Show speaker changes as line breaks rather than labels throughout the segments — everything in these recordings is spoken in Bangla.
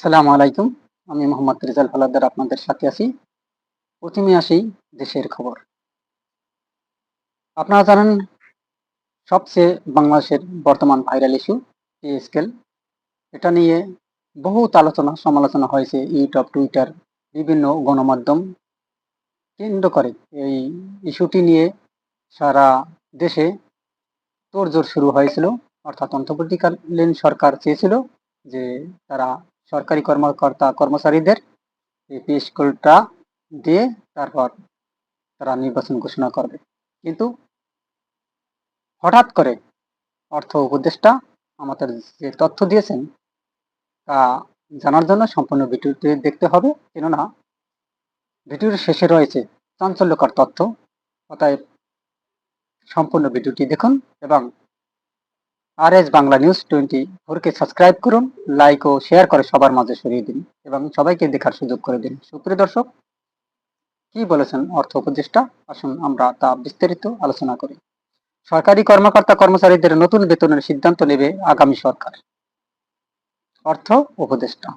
সালাম আলাইকুম। আমি মোহাম্মদ রেজাল ফালাদ্দার আপনাদের সাথে আছি। প্রথমে আসি দেশের খবর। আপনারা জানেন, সবচেয়ে বাংলাদেশের বর্তমান ভাইরাল ইস্যু পে স্কেল এটা নিয়ে বহুত আলোচনা, সমালোচনা হয়েছে ইউটিউব টুইটার বিভিন্ন গণমাধ্যম। কেন্দ্র করে এই ইস্যুটি নিয়ে সারা দেশে তোড়জোড় শুরু হয়েছিল। অর্থাৎ অন্তর্বর্তীকালীন সরকার চেয়েছিল যে তারা সরকারি কর্মকর্তা কর্মচারীদের এই পে স্কুলটা দিয়ে তারপর তারা নির্বাচন ঘোষণা করবে। কিন্তু হঠাৎ করে অর্থ উপদেষ্টা আমাদের যে তথ্য দিয়েছেন, তা জানার জন্য সম্পূর্ণ ভিডিওটি দেখতে হবে। কেননা ভিডিওর শেষে রয়েছে চাঞ্চল্যকর তথ্য। অতএব সম্পূর্ণ ভিডিওটি দেখুন এবং R S Bangla news twenty ফোরকে সাবস্ক্রাইব করুন লাইক ও শেয়ার করে সবার মাঝে সরিয়ে দিন এবং সবাইকে দেখার সুযোগ করে দিন। সুপ্রিয় দর্শক, কি বলেছেন অর্থ উপদেষ্টা? আসুন আমরা তা বিস্তারিত আলোচনা করি। সরকারি কর্মকর্তা কর্মচারীদের নতুন বেতনের সিদ্ধান্ত নেবে আগামী সরকার। অর্থ উপদেষ্টা,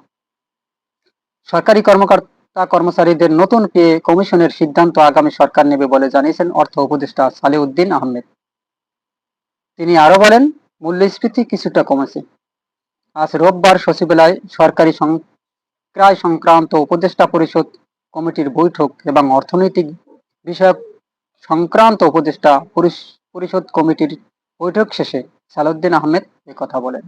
সরকারি কর্মকর্তা কর্মচারীদের নতুন পে কমিশনের সিদ্ধান্ত আগামী সরকার নেবে বলে জানিয়েছেন অর্থ উপদেষ্টা সালেউদ্দিন আহমেদ। তিনি আরও বলেন মূল্যস্ফীতি কিছুটা কমেছে। আজ রোববার সচিবালয় সরকারি ক্রয় সংক্রান্ত উপদেষ্টা পরিষদ কমিটির বৈঠক এবং অর্থনৈতিক বিষয়ক সংক্রান্ত উপদেষ্টা পরিষদ কমিটির বৈঠক শেষে সালউদ্দিন আহমেদ কথা বলেন।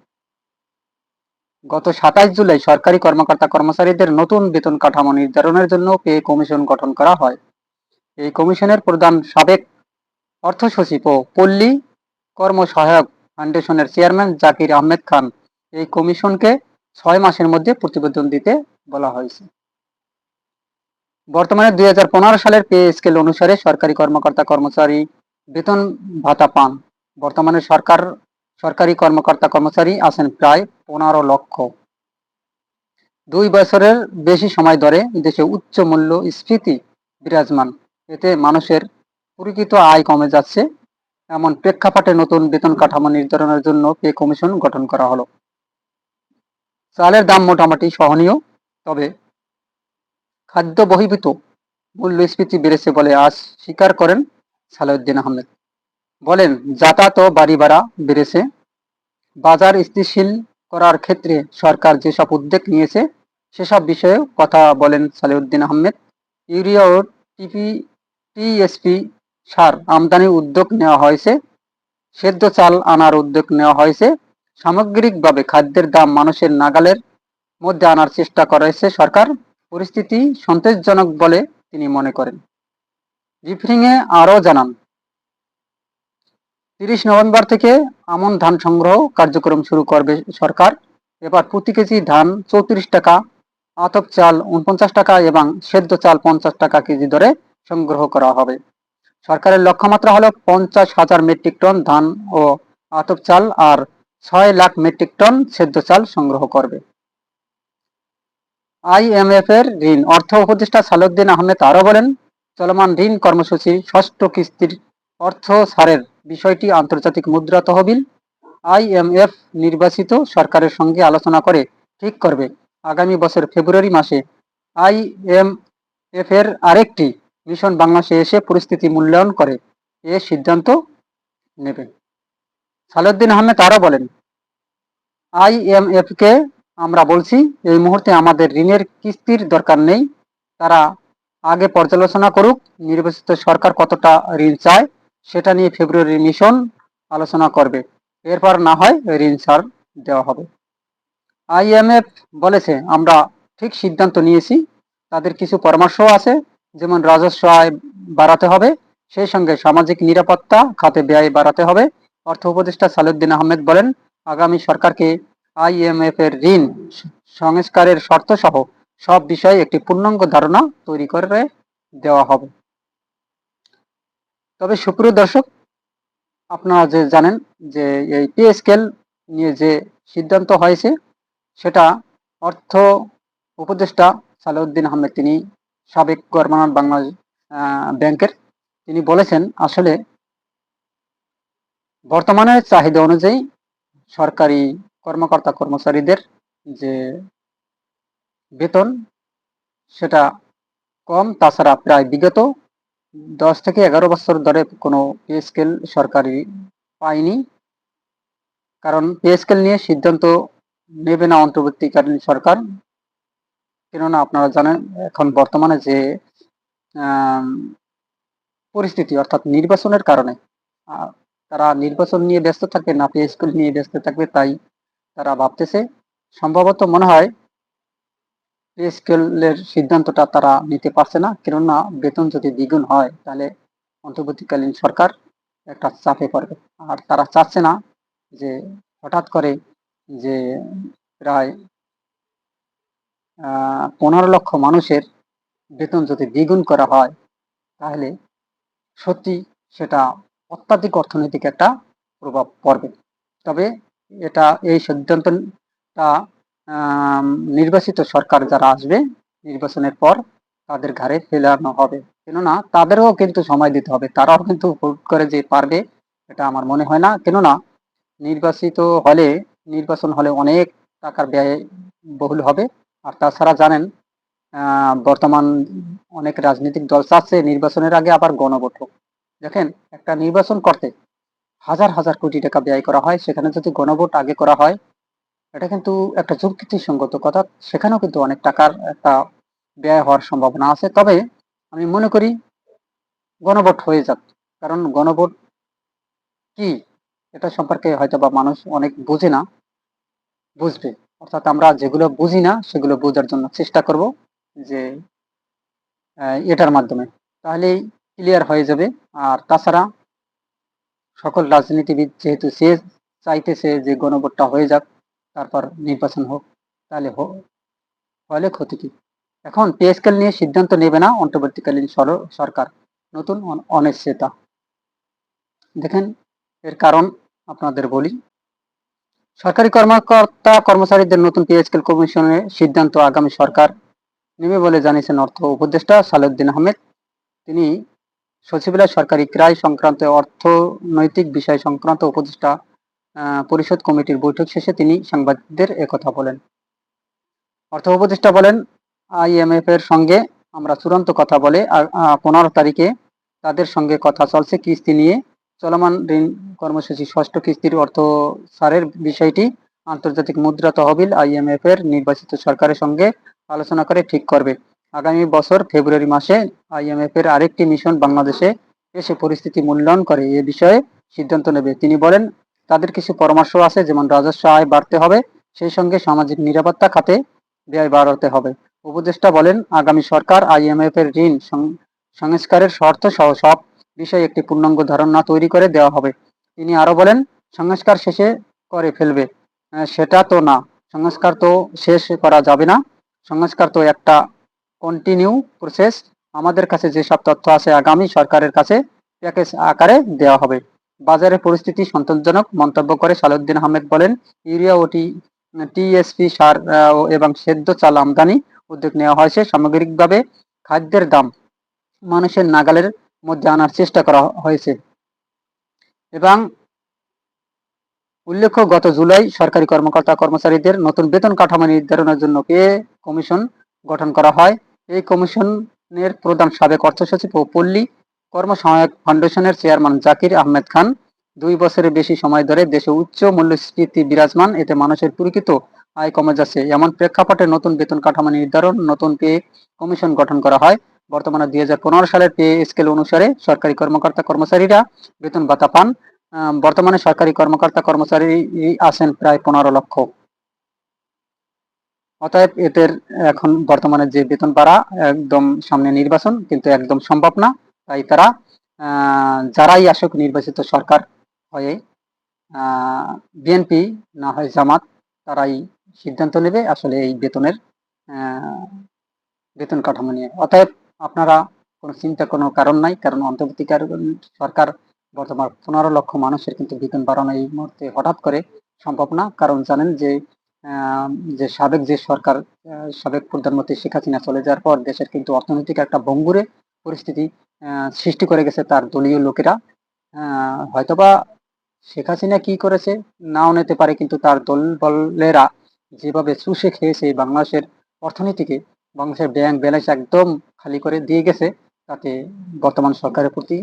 গত সাতাইশ জুলাই সরকারি কর্মকর্তা কর্মচারীদের নতুন বেতন কাঠামো নির্ধারণের জন্য পে কমিশন গঠন করা হয়। এই কমিশনের প্রধান সাবেক অর্থ সচিব ও পল্লী কর্মসহায়ক ফাউন্ডেশনের চেয়ারম্যান জাকির আহমেদ খান। এই কমিশনকে ছয় মাসের মধ্যে প্রতিবেদন দিতে বলা হয়েছে। বর্তমানে দুই সালের পে স্কেল অনুসারে সরকারি কর্মকর্তা কর্মচারী বেতন ভাতা পান। বর্তমানে সরকার, সরকারি কর্মকর্তা কর্মচারী আছেন প্রায় পনেরো লক্ষ। দুই বছরের বেশি সময় ধরে দেশে উচ্চ মূল্য স্ফীতি বিরাজমান। এতে মানুষের পরিচিত আয় কমে যাচ্ছে এমন প্রেক্ষাপটে নতুন বেতন কাঠামো নির্ধারণের জন্য পে কমিশন গঠন করা হলো। চালের দাম মোটামুটি সহনীয়, তবে খাদ্য বহির্ভূত মূল্যস্ফীতি বেড়েছে বলে আজ স্বীকার করেন সালাউদ্দিন আহমেদ। বলেন, যাতায়াত ও বাড়ি ভাড়া বেড়েছে। বাজার স্থিতিশীল করার ক্ষেত্রে সরকার যেসব উদ্যোগ নিয়েছে, সেসব বিষয়ে কথা বলেন সালেউদ্দিন আহমেদ। ইউরিয়া ও টিপি, টিএসপি সার আমদানির উদ্যোগ নেওয়া হয়েছে, সেদ্ধ চাল আনার উদ্যোগ নেওয়া হয়েছে, সামগ্রিকভাবে খাদ্যের দাম মানুষের নাগালের মধ্যে আনার চেষ্টা করেছে সরকার, পরিস্থিতি সন্তোষজনক বলে তিনি মনে করেন। ব্রিফিংয়ে আরও জানান, তিরিশ নভেম্বর থেকে আমন ধান সংগ্রহ কার্যক্রম শুরু করবে সরকার, এবার প্রতি কেজি ধান চৌত্রিশ টাকা, আতপ চাল উনপঞ্চাশ টাকা এবং সেদ্ধ চাল পঞ্চাশ টাকা কেজি দরে সংগ্রহ করা হবে। সরকারের লক্ষ্যমাত্রা হলো পঞ্চাশ হাজার মেট্রিক টন ধান ও আতপ চাল আর ছয় লাখ মেট্রিক টন সেদ্ধ চাল সংগ্রহ করবে। আইএমএফ এর ঋণ। অর্থ উপদেষ্টা সালুদ্দিন আহমেদ আরও বলেন, চলমান ঋণ কর্মসূচি ষষ্ঠ কিস্তির অর্থ ছাড়ের বিষয়টি আন্তর্জাতিক মুদ্রা তহবিল আইএমএফ নির্বাচিত সরকারের সঙ্গে আলোচনা করে ঠিক করবে। আগামী বছর ফেব্রুয়ারি মাসে আইএমএফ এর আরেকটি মিশন বাংলাদেশে এসে পরিস্থিতি মূল্যায়ন করে, এ সিদ্ধান্ত নেবে। সালুদ্দিন আহমেদ আরও বলেন, আইএমএফকে আমরা বলছি, এই মুহূর্তে আমাদের ঋণের কিস্তির দরকার নেই, তারা আগে পর্যালোচনা করুক, নির্বাচিত সরকার কতটা ঋণ চায়, সেটা নিয়ে ফেব্রুয়ারি মিশন আলোচনা করবে। এরপর না হয় ঋণ ছাড় দেওয়া হবে। আইএমএফ বলেছে, আমরা ঠিক সিদ্ধান্ত নিয়েছি, তাদের কিছু পরামর্শও আছে যেমন রাজস্ব আয় বাড়াতে হবে, সেই সঙ্গে সামাজিক নিরাপত্তা খাতে ব্যয় বাড়াতে হবে। অর্থ উপদেষ্টা সালুদ্দিন আহমেদ বলেন, আগামী সরকারকে আইএমএফ এর ঋণ, সংস্কারের শর্ত সহ সব বিষয়ে একটি পূর্ণাঙ্গ ধারণা তৈরি করে দেওয়া হবে। তবে সুপ্রিয় দর্শক, আপনারা যে জানেন যে এই পে স্কেল নিয়ে যে সিদ্ধান্ত হয়েছে, সেটা অর্থ উপদেষ্টা সালাউদ্দিন আহমেদ তিনি সাবেক গভর্নর বাংলাদেশ ব্যাংকের। তিনি বলেছেন, আসলে বর্তমানের চাহিদা অনুযায়ী সরকারি কর্মকর্তা কর্মচারীদের যে বেতন, সেটা কম। তাছাড়া প্রায় বিগত দশ থেকে এগারো বছর ধরে কোনো পে স্কেল সরকারি পায়নি। কারণ পে স্কেল নিয়ে সিদ্ধান্ত নেবে না অন্তর্বর্তীকালীন সরকার। কেননা আপনারা জানেন, এখন বর্তমানে যে পরিস্থিতি অর্থাৎ নির্বাচনের কারণে তারা নির্বাচন নিয়ে ব্যস্ত থাকবে না স্কেল নিয়ে ব্যস্ত থাকবে তাই তারা ভাবতেছে। সম্ভবত মনে হয় পে স্কেলের সিদ্ধান্তটা তারা নিতে পারছে না, কেননা বেতন যদি দ্বিগুণ হয়, তাহলে অন্তর্বর্তীকালীন সরকার একটা চাপে পড়বে। আর তারা চাচ্ছে না যে, হঠাৎ করে যে, প্রায় পনেরো লক্ষ মানুষের বেতন যদি দ্বিগুণ করা হয়, তাহলে সত্যি সেটা অত্যাধিক অর্থনৈতিক একটা প্রভাব পড়বে। তবে এটা, এই সিদ্ধান্তটা নির্বাচিত সরকার যারা আসবে, নির্বাচনের পর তাদের ঘাড়ে ফেলানো হবে। কেননা তাদেরও কিন্তু সময় দিতে হবে। তারাও কিন্তু হুট করে যে পারবে, এটা আমার মনে হয় না। কেননা নির্বাচিত হলে, নির্বাচন হলে অনেক টাকার ব্যয় বহুল হবে। আর তাছাড়া জানেন বর্তমান অনেক রাজনৈতিক দল চাচ্ছে নির্বাচনের আগে আবার গণভোট হোক। দেখেন, একটা নির্বাচন করতে হাজার হাজার কোটি টাকা ব্যয় করা হয়, সেখানে যদি গণভোট আগে করা হয়, এটা কিন্তু একটা যুক্তিসঙ্গত কথা, সেখানেও কিন্তু অনেক টাকার একটা ব্যয় হওয়ার সম্ভাবনা আছে। তবে আমি মনে করি গণভোট হয়ে যাক, কারণ গণভোট কি, এটা সম্পর্কে হয়তো বা মানুষ অনেক বোঝে না, বুঝবে। অর্থাৎ আমরা যেগুলো বুঝি না, সেগুলো বোঝার জন্য চেষ্টা করব যে এটার মাধ্যমে। তাহলেই ক্লিয়ার হয়ে যাবে। আর তাছাড়া সকল রাজনীতিবিদ যেহেতু সে চাইতেছে যে গণভোটটা হয়ে যাক, তারপর নির্বাচন হোক, তাহলে হলে ক্ষতি কি? এখন পে স্কেল নিয়ে সিদ্ধান্ত নেবে না অন্তর্বর্তীকালীন সর- সরকার, নতুন অন- অনিশ্চয়তা। দেখেন, এর কারণ আপনাদের বলি। সরকারি কর্মকর্তা কর্মচারীদের নতুন পে স্কেল কমিশনের সিদ্ধান্ত আগামী সরকার নেবে বলে জানিয়েছেন অর্থ উপদেষ্টা সালেউদ্দিন আহমেদ। তিনি সচিবালয় সরকারি ক্রয় সংক্রান্ত অর্থনৈতিক বিষয় সংক্রান্ত উপদেষ্টা পরিষদ কমিটির বৈঠক শেষে তিনি সাংবাদিকদের একথা বলেন। অর্থ উপদেষ্টা বলেন আইএমএফ এর সঙ্গে আমরা চূড়ান্ত কথা বলে পনেরো তারিখে তাদের সঙ্গে কথা চলছে, কিস্তি নিয়ে চলমান ঋণ কর্মসূচি। ষষ্ঠ কিস্তির অর্থ সারের বিষয়টি আন্তর্জাতিক মুদ্রা তহবিল আইএমএফ এর নির্বাচিত সরকারের সঙ্গে আলোচনা করে ঠিক করবে। আগামী বছর ফেব্রুয়ারি মাসে আইএমএফ এর আরেকটি মিশন বাংলাদেশে এসে পরিস্থিতি মূল্যায়ন করে এ বিষয়ে সিদ্ধান্ত নেবে। তিনি বলেন, তাদের কিছু পরামর্শ আছে যেমন রাজস্ব আয় বাড়তে হবে, সেই সঙ্গে সামাজিক নিরাপত্তা খাতে ব্যয় বাড়াতে হবে। উপদেষ্টা বলেন, আগামী সরকার আইএমএফ এর ঋণ সংস্কারের শর্ত সহ সব বিষয়ে একটি পূর্ণাঙ্গ ধারণা তৈরি করে দেওয়া হবে। তিনি আরও বলেন, সংস্কার শেষে করে ফেলবে। সেটা তো না। সংস্কার তো শেষ করা যাবে না। সংস্কার তো একটা কন্টিনিউ প্রসেস আমাদের কাছে যেসব তথ্য আছে আগামী সরকারের কাছে প্যাকেজ আকারে দেওয়া হবে। বাজারের পরিস্থিতি সন্তোষজনক মন্তব্য করে সালাউদ্দিন আহমেদ বলেন, ইউরিয়া ও টিএসপি সার এবং সেদ্ধ চাল আমদানি উদ্যোগ নেওয়া হয়েছে সামগ্রিকভাবে। খাদ্যের দাম মানুষের নাগালের মধ্যে আনার চেষ্টা করা হয়েছে। এবং উল্লেখ্য, গত জুলাই সরকারি কর্মকর্তা কর্মচারীদের নতুন বেতন কাঠামো নির্ধারণের জন্য পে কমিশন গঠন করা হয়। এই কমিশনের প্রধান সাবেক অর্থ সচিব ও পল্লী কর্মসহায়ক ফাউন্ডেশনের চেয়ারম্যান জাকির আহমেদ খান দুই বছরের বেশি সময় ধরে দেশে উচ্চ মূল্যস্ফীতি বিরাজমান, এতে মানুষের প্রকৃত আয় কমে যাচ্ছে। এমন প্রেক্ষাপটে নতুন বেতন কাঠামো নির্ধারণ, নতুন পে কমিশন গঠন করা হয়। বর্তমানে দুই হাজার পনেরো সালের পে স্কেল অনুসারে সরকারি কর্মকর্তা কর্মচারীরা বেতন ভাতা পান। বর্তমানে সরকারি কর্মকর্তা কর্মচারী আছেন প্রায় পনেরো লক্ষ। অতএব এদের এখন বর্তমানে যে বেতন বাড়া একদম সামনে নির্বাচন কিন্তু একদম সম্ভব না। তাই তারা যারাই আসুক নির্বাচিত সরকার হয়ে বিএনপি না হয় জামাত, তারাই সিদ্ধান্ত নেবে আসলে এই বেতনের বেতন কাঠামো নিয়ে। অতএব আপনারা কোনো চিন্তা কোনো কারণ নাই, কারণ অন্তর্বর্তীকালীন সরকার বর্তমান পনেরো লক্ষ মানুষের কিন্তু বেতন বাড়ানো এই মুহূর্তে হঠাৎ করে সম্ভব না। কারণ জানেন যে যে সাবেক যে সরকার সাবেক প্রধানমন্ত্রী শেখ হাসিনা চলে যাওয়ার পর দেশের কিন্তু অর্থনৈতিক একটা ভঙ্গুরে পরিস্থিতি সৃষ্টি করে গেছে তার দলীয় লোকেরা। হয়তোবা শেখ হাসিনা কি করেছে নাও নিতে পারে, কিন্তু তার দল বলেরা যেভাবে চুষে খেয়েছে বাংলাদেশের অর্থনীতিকে, বাংলাদেশের ব্যাংক ব্যালেন্স একদম খালি করে দিয়ে গেছে, তাতে বর্তমান সরকারের প্রতি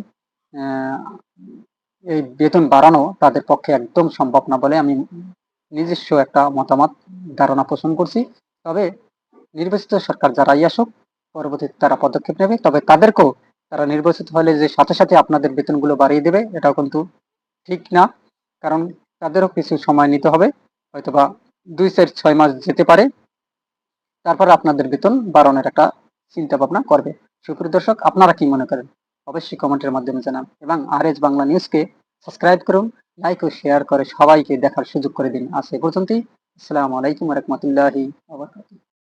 এই বেতন বাড়ানো তাদের পক্ষে একদম সম্ভব না বলে আমি নিজস্ব একটা মতামত, ধারণা পোষণ করছি। তবে নির্বাচিত সরকার যারাই আসুক পরবর্তীতে তারা পদক্ষেপ নেবে। তবে তাদেরকেও তারা নির্বাচিত হলে যে সাথে সাথে আপনাদের বেতনগুলো বাড়িয়ে দেবে, এটাও কিন্তু ঠিক না। কারণ তাদেরও কিছু সময় নিতে হবে, হয়তোবা দুই চার ছয় মাস যেতে পারে। তারপর আপনাদের বেতন বাড়ানোর একটা চিন্তা ভাবনা করবে। সুপ্রিয় দর্শক, আপনারা কি মনে করেন? অবশ্যই কমেন্টের মাধ্যমে জানান এবং আর এস বাংলা নিউজকে সাবস্ক্রাইব করুন, লাইক ও শেয়ার করে সবাইকে দেখার সুযোগ করে দিন। আজ এ পর্যন্তই। আসসালামু আলাইকুম রহমতুল্লাহি